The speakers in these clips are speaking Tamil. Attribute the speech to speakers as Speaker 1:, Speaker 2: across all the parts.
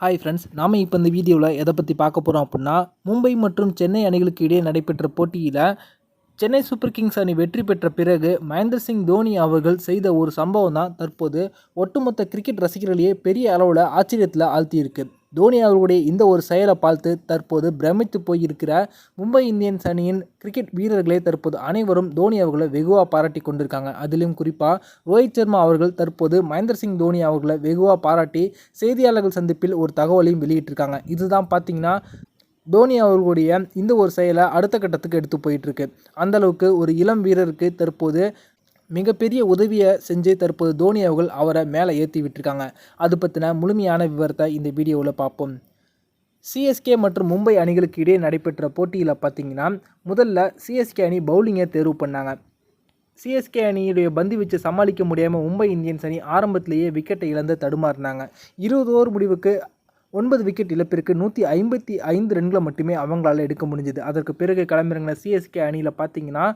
Speaker 1: ஹாய் ஃப்ரெண்ட்ஸ் நாம் இப்போ இந்த வீடியோவில் எதை பற்றி பார்க்க போகிறோம் அப்படின்னா மும்பை மற்றும் சென்னை அணிகளுக்கு இடையே நடைபெற்ற போட்டியில் சென்னை சூப்பர் கிங்ஸ் அணி வெற்றி பெற்ற பிறகு மகேந்திர சிங் தோனி அவர்கள் செய்த ஒரு சம்பவம் தான் தற்போது ஒட்டுமொத்த கிரிக்கெட் ரசிகர்களையே பெரிய அளவில் ஆச்சரியத்தில் ஆழ்த்தியிருக்கு. தோனி அவர்களுடைய இந்த ஒரு செயலை பார்த்து தற்போது பிரமித்து போயிருக்கிற மும்பை இந்தியன்ஸ் அணியின் கிரிக்கெட் வீரர்களே தற்போது அனைவரும் தோனி அவர்களை வெகுவாக பாராட்டி கொண்டிருக்காங்க. அதிலும் குறிப்பாக ரோஹித் சர்மா அவர்கள் தற்போது மகேந்திர சிங் தோனி அவர்களை வெகுவாக பாராட்டி செய்தியாளர்கள் சந்திப்பில் ஒரு தகவலையும் வெளியிட்டிருக்காங்க. இதுதான் பார்த்தீங்கன்னா தோனி அவர்களுடைய இந்த ஒரு செயலை அடுத்த கட்டத்துக்கு எடுத்து போயிட்டுருக்கு. அந்தளவுக்கு ஒரு இளம் வீரருக்கு தற்போது மிகப்பெரிய உதவியை செஞ்சு தற்போது தோனி அவர்கள் அவரை மேலே ஏற்றி விட்டுருக்காங்க. அது பற்றின முழுமையான விவரத்தை இந்த வீடியோவில் பார்ப்போம். சிஎஸ்கே மற்றும் மும்பை அணிகளுக்கு இடையே நடைபெற்ற போட்டியில் பார்த்தீங்கன்னா முதல்ல சிஎஸ்கே அணி பவுலிங்கை தேர்வு பண்ணாங்க. சிஎஸ்கே அணியுடைய பந்து வச்சு சமாளிக்க முடியாமல் மும்பை இந்தியன்ஸ் அணி ஆரம்பத்திலேயே விக்கெட்டை இழந்து தடுமாறினாங்க. இருபது ஓவர் முடிவுக்கு ஒன்பது விக்கெட் இழப்பிற்கு நூற்றி ஐம்பத்தி ஐந்து ரன்களை மட்டுமே அவங்களால எடுக்க முடிஞ்சது. அதற்கு பிறகு கிளம்பிறங்கின சிஎஸ்கே அணியில் பார்த்தீங்கன்னா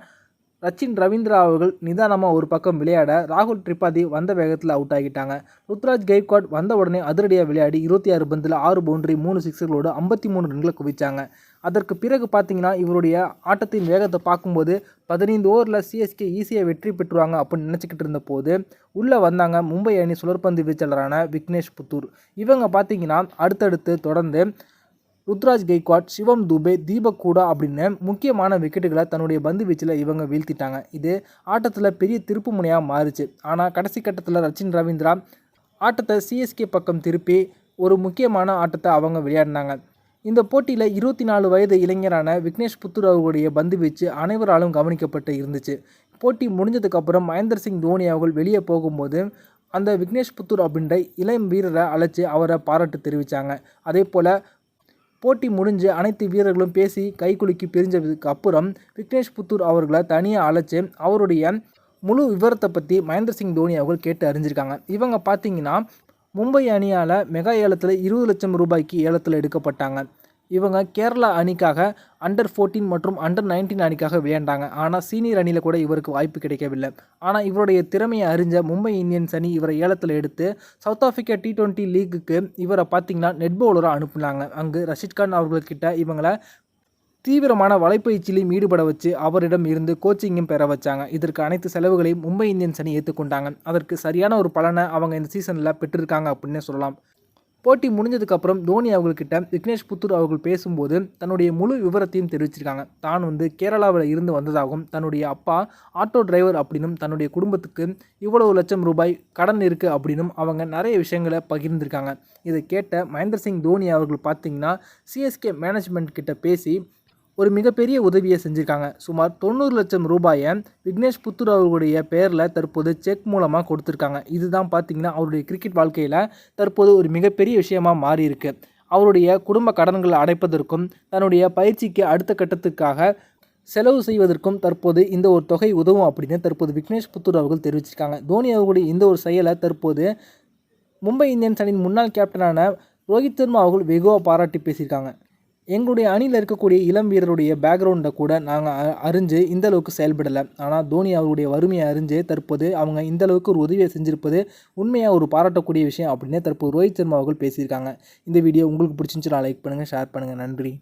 Speaker 1: ரச்சின் ரவீந்திரா அவர்கள் நிதானமாக ஒரு பக்கம் விளையாட ராகுல் திரிபாதி வந்த வேகத்தில் அவுட் ஆகிட்டாங்க. ருத்ராஜ் கெய்க்வாட் வந்த உடனே அதிரடியாக விளையாடி இருபத்தி ஆறு பந்தில் ஆறு பவுண்டரி மூணு சிக்ஸர்களோடு ஐம்பத்தி மூணு ரன்களை குவிச்சாங்க. அதற்கு பிறகு பார்த்தீங்கன்னா இவருடைய ஆட்டத்தின் வேகத்தை பார்க்கும்போது பதினைந்து ஓவரில் சிஎஸ்கே ஈஸியாக வெற்றி பெற்றுவாங்க அப்படின்னு நினச்சிக்கிட்டு இருந்த போது உள்ளே வந்தாங்க மும்பை அணி சுழற்பந்து வீச்சாளரான விக்னேஷ் புத்தூர். இவங்க பார்த்தீங்கன்னா அடுத்தடுத்து தொடர்ந்து ருத்ராஜ் கெய்க்வாட் சிவம் துபே தீபக் கூடா அப்படின்னு முக்கியமான விக்கெட்டுகளை தன்னுடைய பந்து வீச்சில் இவங்க வீழ்த்திட்டாங்க. இது ஆட்டத்தில் பெரிய திருப்பு முனையாக மாறுச்சு. ஆனால் கடைசி கட்டத்தில் ரச்சின் ரவீந்திரா ஆட்டத்தை சிஎஸ்கே பக்கம் திருப்பி ஒரு முக்கியமான ஆட்டத்தை அவங்க விளையாடினாங்க. இந்த போட்டியில் இருபத்தி நாலு வயது இளைஞரான விக்னேஷ் புத்தூர் அவர்களுடைய பந்து வீச்சு அனைவராலும் கவனிக்கப்பட்டு இருந்துச்சு. போட்டி முடிஞ்சதுக்கப்புறம் மகேந்திர சிங் தோனி அவர்கள் வெளியே போகும்போது அந்த விக்னேஷ் புத்தூர் அப்படின்ற இளம் வீரரை அழைச்சி அவரை பாராட்டு தெரிவித்தாங்க அதே போல் போட்டி முடிஞ்சு அனைத்து வீரர்களும் பேசி கைக்குலுக்கி பிரிஞ்சதுக்கு அப்புறம் விக்னேஷ் புத்தூர் அவர்களை தனியாக அழைச்சி அவருடைய முழு விவரத்தை பற்றி மகேந்திர சிங் தோனி அவர்கள் கேட்டு அறிஞ்சிருக்காங்க. இவங்க பார்த்தீங்கன்னா மும்பை அணியால் மெகா ஏலத்தில் இருபது லட்சம் ரூபாய்க்கு ஏலத்தில் எடுக்கப்பட்டாங்க. இவங்க கேரளா அணிக்காக அண்டர் ஃபோர்டீன் மற்றும் அண்டர் நைன்டீன் அணிக்காக விளையாண்டாங்க. ஆனால் சீனியர் அணியில் கூட இவருக்கு வாய்ப்பு கிடைக்கவில்லை. ஆனால் இவருடைய திறமையை அறிஞ்ச மும்பை இந்தியன்ஸ் அணி இவரை ஏலத்தில் எடுத்து சவுத் ஆஃப்ரிக்கா டி டுவெண்ட்டி லீக்குக்கு இவரை பார்த்திங்கன்னா நெட் பவுலராக அனுப்புனாங்க. அங்கு ரஷித் கான் அவர்கள்கிட்ட இவங்களை தீவிரமான வலைப்பயிற்சியிலையும் ஈடுபட வச்சு அவரிடம் இருந்து கோச்சிங்கும் பெற வச்சாங்க. இதற்கு அனைத்து செலவுகளையும் மும்பை இந்தியன்ஸ் அணி ஏற்றுக்கொண்டாங்க அதற்கு சரியான ஒரு பலனை அவங்க இந்த சீசனில் பெற்றிருக்காங்க அப்படின்னே சொல்லலாம். போட்டி முடிஞ்சதுக்கப்புறம் தோனி அவர்கள்கிட்ட விக்னேஷ் புத்தூர் அவர்கள் பேசும்போது தன்னுடைய முழு விவரத்தையும் தெரிவிச்சிருக்காங்க. தான் வந்து கேரளாவில் இருந்து வந்ததாகவும் தன்னுடைய அப்பா ஆட்டோ டிரைவர் அப்படின்னும் தன்னுடைய குடும்பத்துக்கு இவ்வளவு லட்சம் ரூபாய் கடன் இருக்குது அப்படின்னும் அவங்க நிறைய விஷயங்களை பகிர்ந்திருக்காங்க. இதை கேட்ட மகேந்திர சிங் தோனி அவர்கள் பார்த்திங்கன்னா சிஎஸ்கே மேனேஜ்மெண்ட் கிட்ட பேசி ஒரு மிகப்பெரிய உதவியை செஞ்சுருக்காங்க. சுமார் தொண்ணூறு லட்சம் ரூபாயை விக்னேஷ் புத்தூர் அவர்களுடைய பேரில் தற்போது செக் மூலமாக கொடுத்துருக்காங்க. இதுதான் பார்த்திங்கன்னா அவருடைய கிரிக்கெட் வாழ்க்கையில் தற்போது ஒரு மிகப்பெரிய விஷயமாக மாறி இருக்கு அவருடைய குடும்ப கடன்களை அடைப்பதற்கும் தன்னுடைய பயிற்சிக்கு அடுத்த கட்டத்துக்காக செலவு செய்வதற்கும் தற்போது இந்த ஒரு தொகை உதவும் அப்படின்னு தற்போது விக்னேஷ் புத்தூர் அவர்கள் தெரிவிச்சிருக்காங்க. தோனி அவர்களுடைய இந்த ஒரு செயலை தற்போது மும்பை இந்தியன்ஸ் அணியின் முன்னாள் கேப்டனான ரோஹித் சர்மா அவர்கள் வெகுவாக பாராட்டி பேசியிருக்காங்க. எங்களுடைய அணியில் இருக்கக்கூடிய இளம் வீரருடைய பேக்ரவுண்டை கூட நாங்கள் அறிஞ்சு இந்த அளவுக்கு செயல்படலை. ஆனால் தோனி அவருடைய வறுமையை அறிஞ்சு தற்போது அவங்க இந்த அளவுக்கு ஒரு உதவியை செஞ்சிருப்பது உண்மையாக ஒரு பாராட்டக்கூடிய விஷயம் அப்படின்னு தற்போது ரோஹித் சர்மா அவர்கள் பேசியிருக்காங்க. இந்த வீடியோ உங்களுக்கு பிடிச்சிருந்துச்சு நான் லைக் பண்ணுங்கள் ஷேர் பண்ணுங்கள் நன்றி.